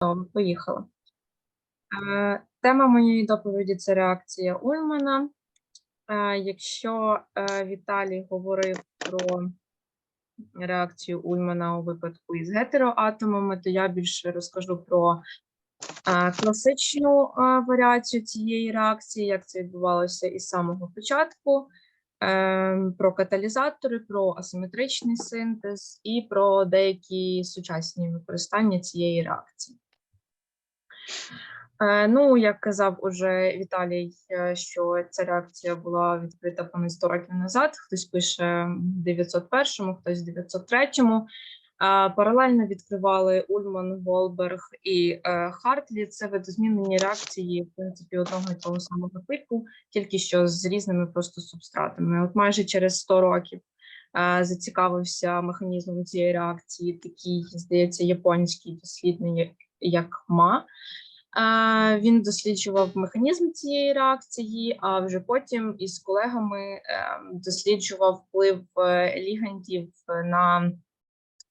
Добре, поїхали. Е, Тема моєї доповіді це реакція Ульмана. Е, Якщо е, Віталій говорив про реакцію Ульмана у випадку із гетероатомами, то я більше розкажу про класичну варіацію цієї реакції, як це відбувалося із самого початку, про каталізатори, про асиметричний синтез і про деякі сучасні використання цієї реакції. Е, Ну, як казав уже Віталій, е, що ця реакція була відкрита понад 100 років назад. Хтось пише в 901-му, хтось в 903-му. Паралельно відкривали Ульман, Волберг і е, Хартлі. Це видозмінені реакції, в принципі, одного і того самого типу, тільки що з різними просто субстратами. От майже через 100 років е, зацікавився механізмом цієї реакції, такий, здається, японський дослідник, як Ма. Е, Він досліджував механізм цієї реакції, а вже потім із колегами е, досліджував вплив е, лігандів на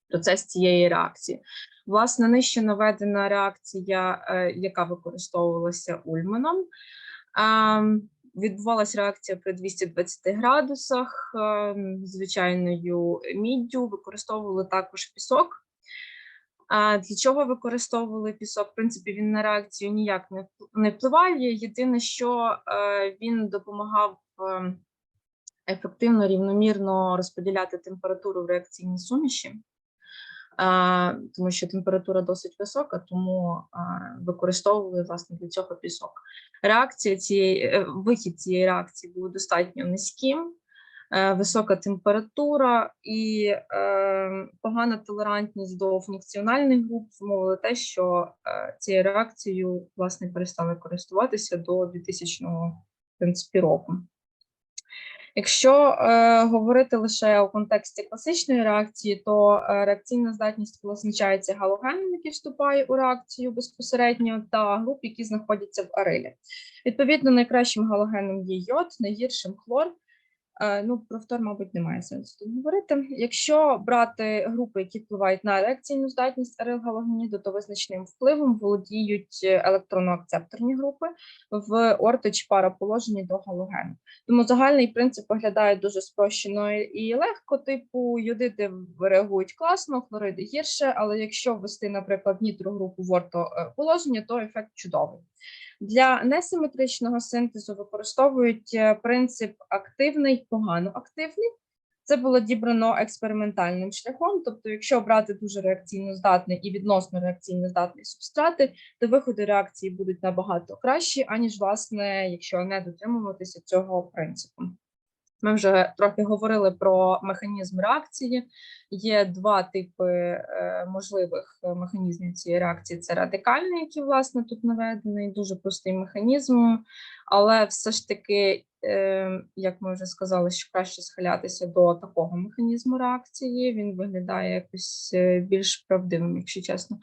процес цієї реакції. Власне, нижче наведена реакція, е, яка використовувалася Ульманом. Е, Відбувалася реакція при 220 градусах е, звичайною міддю, використовували також пісок. А для чого використовували пісок? В принципі, він на реакцію ніяк не впливає. Єдине, що е, він допомагав е, ефективно, рівномірно розподіляти температуру в реакційній суміші, е, тому що температура досить висока, тому е, використовували власне для цього пісок. Реакція цієї вихід цієї реакції був достатньо низьким висока температура і е, погана толерантність до функціональних груп зумовили те, що е, цією реакцією власне перестали користуватися до 2000 в принципі, року. Якщо е, говорити лише у контексті класичної реакції, то е, реакційна здатність визначається галогеном, який вступає у реакцію безпосередньо, та груп, які знаходяться в арилі. Відповідно, найкращим галогеном є йод, найгіршим хлор. Е, Ну, про фтор, мабуть, немає сенсу тут говорити. Якщо брати групи, які впливають на реакційну здатність арилгалогеніду, то визначним впливом володіють е, електронно-акцепторні групи в орто чи параположенні до галогену. Тому загальний принцип виглядає дуже спрощено і легко. Типу йодиди реагують класно, хлориди гірше, але якщо ввести, наприклад, нітрогрупу в ортоположення, то ефект чудовий. Для несиметричного синтезу використовують е, принцип активний, погано активний. Це було дібрано експериментальним шляхом. Тобто, якщо брати дуже реакційно здатний і відносно реакційно здатний субстрати, то виходи реакції будуть набагато кращі, аніж власне, якщо не дотримуватися цього принципу. Ми вже трохи говорили про механізм реакції. Є два типи е, можливих е, механізмів цієї реакції: це радикальний, який власне тут наведений, дуже простий механізм, але все ж таки, е, як ми вже сказали, що краще схилятися до такого механізму реакції. Він виглядає якось більш правдивим, якщо чесно.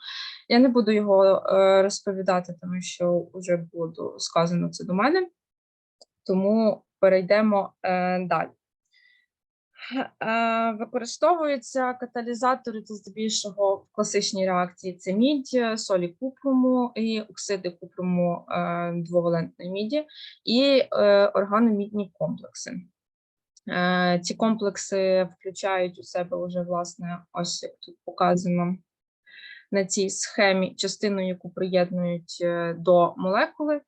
Я не буду його розповідати, тому що вже було сказано це до мене. Тому перейдемо е, далі. Е, використовуються каталізатори, це здебільшого в класичній реакції це мідь, солі купруму і оксиди купруму е, двовалентної міді, і органомідні комплекси. Ці комплекси включають у себе вже, власне, ось як тут показано на цій схемі частину, яку приєднують до молекули.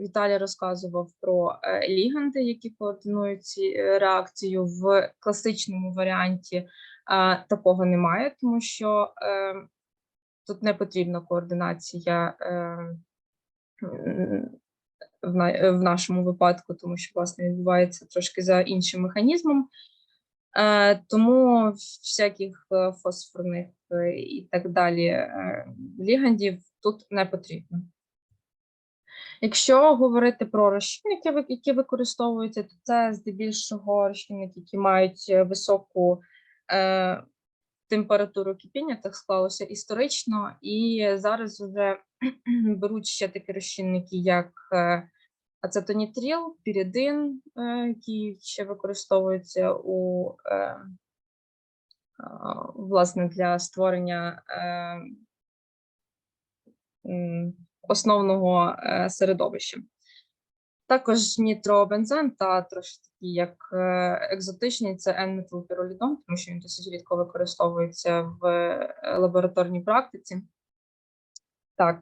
Віталій розказував про е, ліганди, які координують ці е, реакцію в класичному варіанті. Такого немає, тому що е, тут не потрібна координація в, нашому випадку, тому що власне відбувається трошки за іншим механізмом. Тому всяких фосфорних і так далі лігандів тут не потрібно. Якщо говорити про розчинники, які використовуються, то це здебільшого розчинники, які мають е, високу е, температуру кипіння, так склалося історично, і зараз вже беруть ще такі розчинники, як е, ацетонітрил, піридин, е, які ще використовуються у е, а, власне для створення е, основного е, середовища. Також нітробензен та трошки такі як е, екзотичний це N-метилпіролідон, тому що він досить рідко використовується в е, лабораторній практиці. Так,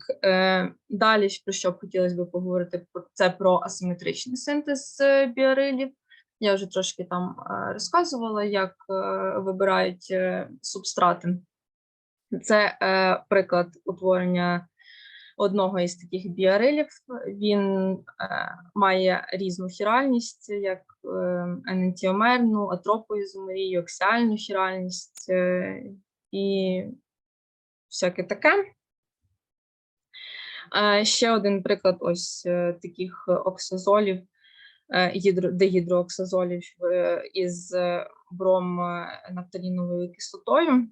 далі про що б хотілося б поговорити це про асиметричний синтез біорилів. Я вже трошки там розказувала, як вибирають субстрати. Це приклад утворення одного із таких біорилів. Він е, має різну хіральність, як е, енантіомерну, атропоізомерію, аксіальну хіральність е, і всяке таке. Ще один приклад ось таких оксазолів, дегідрооксазолів із бром нафталіновою кислотою.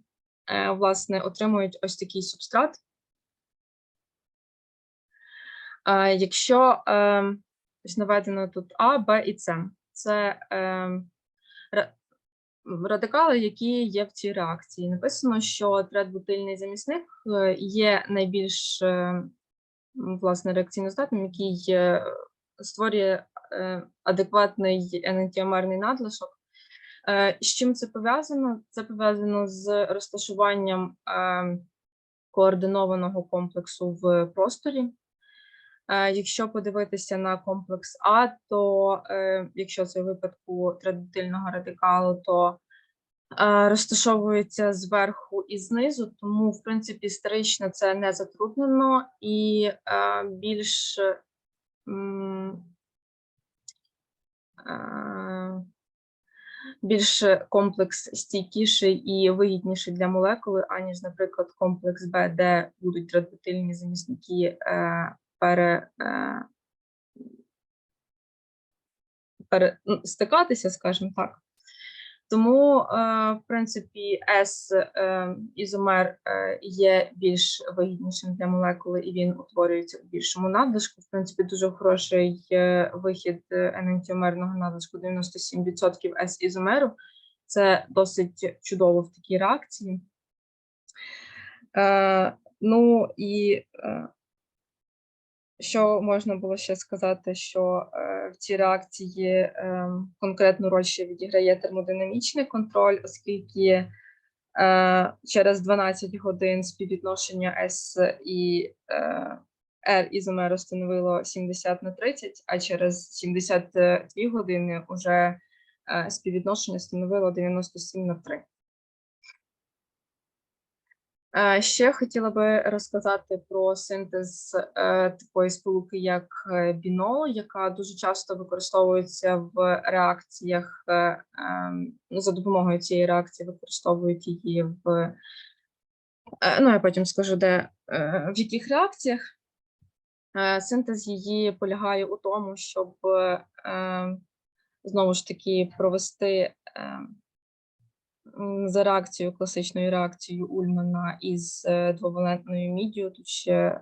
Власне, отримують ось такий субстрат. Якщо е, ось наведено тут А, Б і С, це е, радикали, які є в цій реакції. Написано, що третбутильний замісник е, є найбільш е, м, власне реакційноздатним, який е, створює е, адекватний енантіомерний надлишок. З чим це пов'язано? Це пов'язано з розташуванням координованого комплексу в просторі. Е, Якщо подивитися на комплекс А, то е, якщо це в випадку традиційного радикалу, то е, розташовується зверху і знизу, тому в принципі історично це не затруднено і більш більш комплекс стійкіший і вигідніший для молекули, аніж, наприклад, комплекс Б, де будуть традиційні замісники пере, е, пере, ну, скажімо так. Тому, е, в принципі, S е, ізомер є більш вигіднішим для молекули, і він утворюється у більшому надлишку. В принципі, дуже хороший вихід енантіомерного надлишку 97% S ізомеру. Це досить чудово в такій реакції. Ну і що можна було ще сказати, що е, в цій реакції е, конкретну роль ще відіграє термодинамічний контроль, оскільки е, через 12 годин співвідношення S і е, R ізомеру становило 70 на 30, а через 72 години вже е, співвідношення становило 97 на 3. Ще хотіла би розказати про синтез е, такої сполуки, як е, бінол, яка дуже часто використовується в реакціях. е, ем, ну, за допомогою цієї реакції використовують її в ну я потім скажу, де в яких реакціях. Синтез її полягає у тому, щоб знову ж таки провести. За реакцією, класичною реакцією Ульмана із е, двовалентною міддю, тут ще е,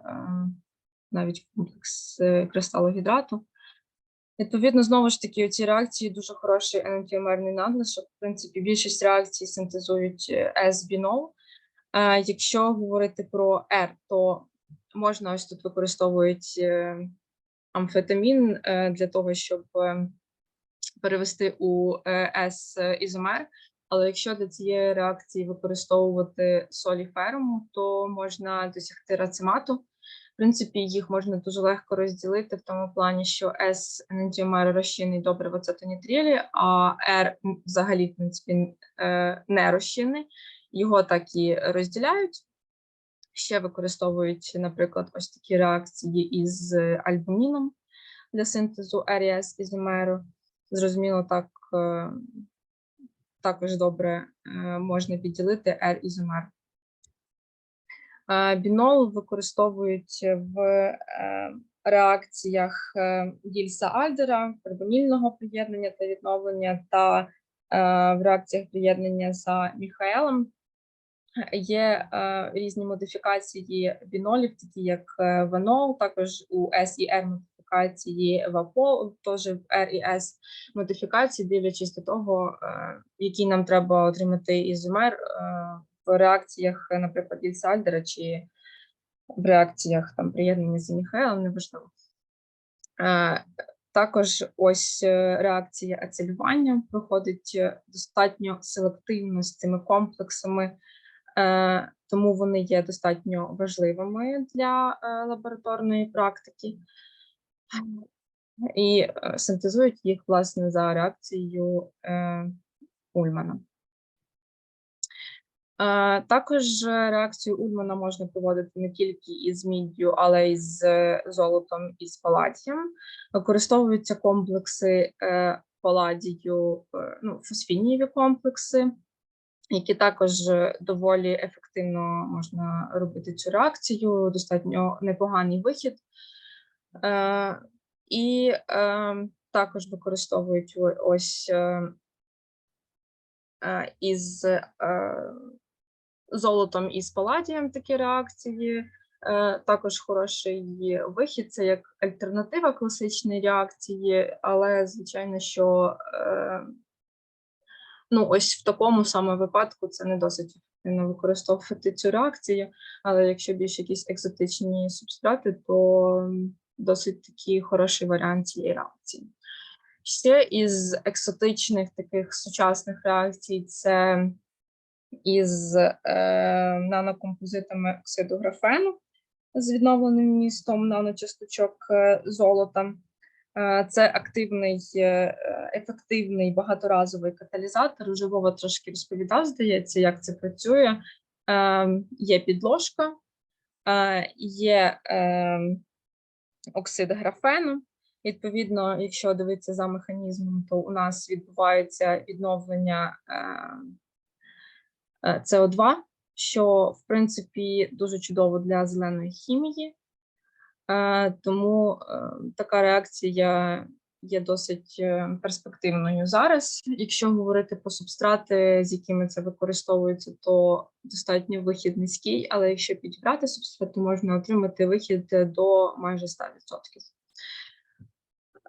навіть комплекс е, кристалогідрату. Відповідно, знову ж таки, у цій реакції дуже хороший енантіомерний надлишок. В принципі, більшість реакцій синтезують S-бінол. Якщо говорити про R, то можна ось тут використовують е, амфетамін для того, щоб перевести у S-ізомер. Але якщо для цієї реакції використовувати солі феруму, то можна досягти рацимату. В принципі, їх можна дуже легко розділити в тому плані, що S енантіомер розчинний добре в ацетонітрилі, а R взагалі в принципі е, не розчинний. Його так і розділяють. Ще використовують, наприклад, ось такі реакції із альбуміном для синтезу RES ізомеру. Зрозуміло, так е, також добре е, можна відділити R-ізомер. Е, Бінол використовують в е, реакціях е, Гільса Альдера, карбонільного приєднання та відновлення, та в реакціях приєднання за Міхаелем. Є різні модифікації бінолів, такі як ванол, також у S і R модифікації вапол, теж в і S модифікації, дивлячись до того, е, який нам треба отримати ізомер е, в реакціях, наприклад, Гільса Альдера чи в реакціях там приєднання з Міхаелом, неважливо. Е, Також ось реакція ацелювання проходить достатньо селективно з цими комплексами, тому вони є достатньо важливими для лабораторної практики і е, синтезують їх власне за реакцією е, Ульмана. Е, Також е, реакцію Ульмана можна проводити не тільки із міддю, але й з золотом і з паладієм. Використовуються комплекси паладію, ну, фосфінієві комплекси, які також доволі ефективно можна робити цю реакцію, достатньо непоганий вихід. Е, І е, також використовують ось е, е, із е, золотом і з паладієм такі реакції. Також хороший вихід це як альтернатива класичної реакції, але звичайно, що ну, ось в такому саме випадку це не досить ефективно використовувати цю реакцію. Але якщо більш якісь екзотичні субстрати, то досить такий хороший варіант цієї реакції. Ще із екзотичних таких сучасних реакцій це із е, нанокомпозитами оксиду графену з відновленим містом наночасточок е, золота. Е, Це активний, е, ефективний багаторазовий каталізатор. Уже трошки розповідав, здається, як це працює. Є підложка, є оксид графену. Відповідно, якщо дивитися за механізмом, то у нас відбувається відновлення е, е, СО2, що в принципі дуже чудово для зеленої хімії. Е, Тому така реакція є досить е, перспективною зараз. Якщо говорити про субстрати, з якими це використовується, то достатньо вихід низький, але якщо підібрати субстрат, то можна отримати вихід до майже 100%.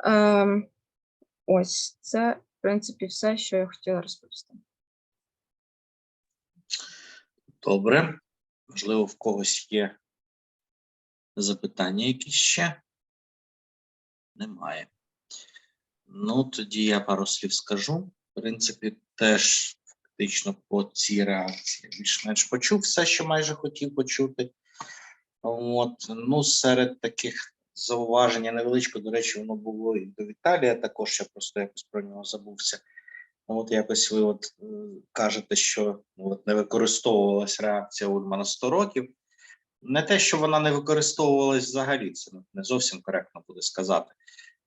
Ем, Ось це, в принципі, все, що я хотіла розповісти. Добре. Можливо, в когось є запитання якісь ще? Немає. Ну, тоді я пару слів скажу. В принципі, теж фактично по цій реакції більш-менш почув все, що майже хотів почути. От, ну, серед таких зауважень невеличко, до речі, воно було і до Віталія також, я просто якось про нього забувся. От якось ви от е, кажете, що ну, от не використовувалась реакція Ульмана 100 років. Не те, що вона не використовувалась взагалі, це не зовсім коректно буде сказати.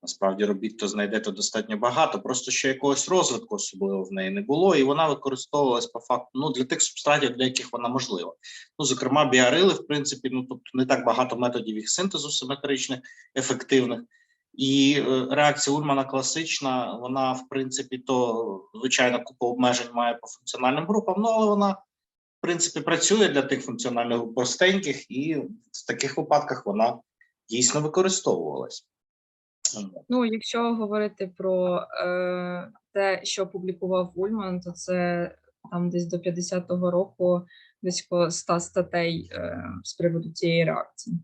Насправді робіт то знайдете достатньо багато, просто що якогось розвитку особливо в неї не було, і вона використовувалась по факту ну, для тих субстратів, для яких вона можлива. Ну, зокрема, біарили, в принципі, ну тобто не так багато методів їх синтезу симетричних, ефективних. І е, реакція Ульмана класична, вона, в принципі, то звичайно купа обмежень має по функціональним групам, ну але вона, в принципі, працює для тих функціональних груп простеньких, і в таких випадках вона дійсно використовувалась. Ну, якщо говорити про е, те, що публікував Ульман, то це там десь до 50-го року близько 100 статей е, з приводу цієї реакції.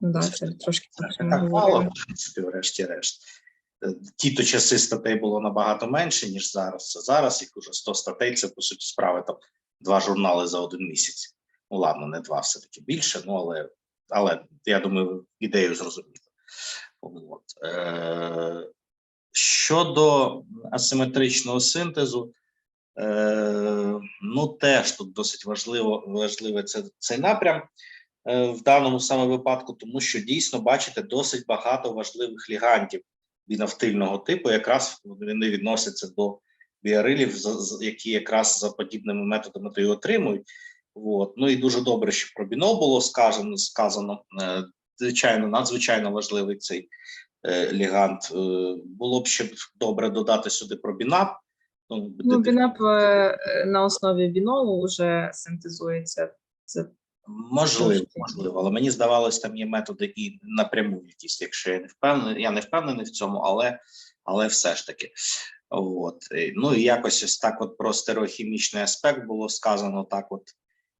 Ну да, це трошки Це так, так мало, в принципі, врешті-решт. Е, Ті то часи статей було набагато менше, ніж зараз. А зараз їх уже 100 статей, це по суті справи там два журнали за один місяць. Ну ладно, не два, все-таки більше, ну але, але я думаю, ідею зрозуміло. От. Е, щодо асиметричного синтезу, е, ну теж тут досить важливо важливий це, цей напрям е, в даному саме випадку, тому що дійсно бачите досить багато важливих лігантів бінафтильного типу, якраз вони відносяться до біарилів, які якраз за подібними методами то й отримують. От. Ну і дуже добре, що про біно було сказано. сказано. Звичайно, надзвичайно важливий цей е, лігант. Е, було б ще добре додати сюди про бінап. Ну, Ну, бінап е, на основі бінолу вже синтезується. Це Можливо, можливо, але мені здавалось, там є методи і напряму якісь, якщо я не впевнений, я не впевнений в цьому, але, але все ж таки. От. Ну і якось ось так от про стереохімічний аспект було сказано. Так, от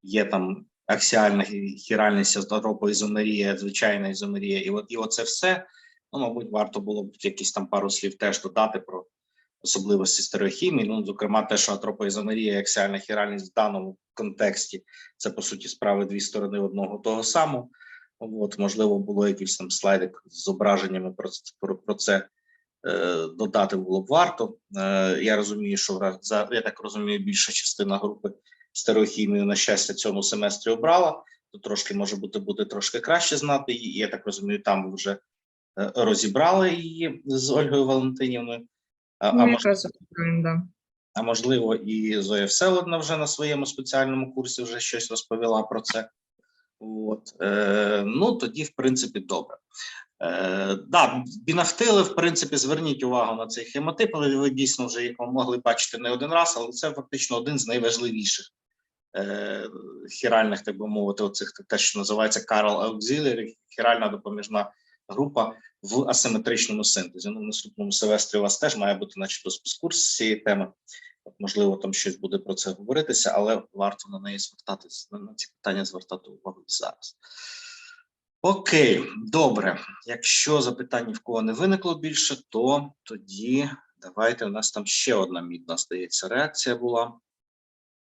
є там аксіальна хі- хіральність, ізотропоізомерія, звичайна ізомерія, і от і оце все. Ну, мабуть, варто було б якісь там пару слів теж додати про особливості стереохімії. Ну, зокрема, те, що атропоізомерія і аксіальна хіральність в даному контексті це по суті справи дві сторони одного того самого. От, можливо, було якийсь там слайдик з зображеннями про, ц- про, про це е, додати було б варто. Е, я розумію, що за я так розумію, більша частина групи стереохімію, на щастя, цьому семестрі обрала. То трошки може бути буде трошки краще знати її. Я так розумію, там ви вже е, розібрали її з Ольгою Валентинівною. А, а, Ми мож- якраз обираємо, да. а можливо, і Зоя Всеволодна вже на своєму спеціальному курсі вже щось розповіла про це. От, е, ну тоді, в принципі, добре. Е, да, бінафтили, в принципі, зверніть увагу на цей хемотип, але ви дійсно вже їх могли бачити не один раз, але це фактично один з найважливіших е, хіральних, так би мовити, оцих те, що називається Carl Auxiliary, хіральна допоміжна група в асиметричному синтезі. Ну, в наступному семестрі у вас теж має бути, начебто, спецкурс з цієї теми. Можливо, там щось буде про це говоритися, але варто на неї звертатись на ці питання звертати увагу зараз. Окей, добре. Якщо запитань в кого не виникло більше, то тоді давайте. У нас там ще одна мідна, здається, реакція була.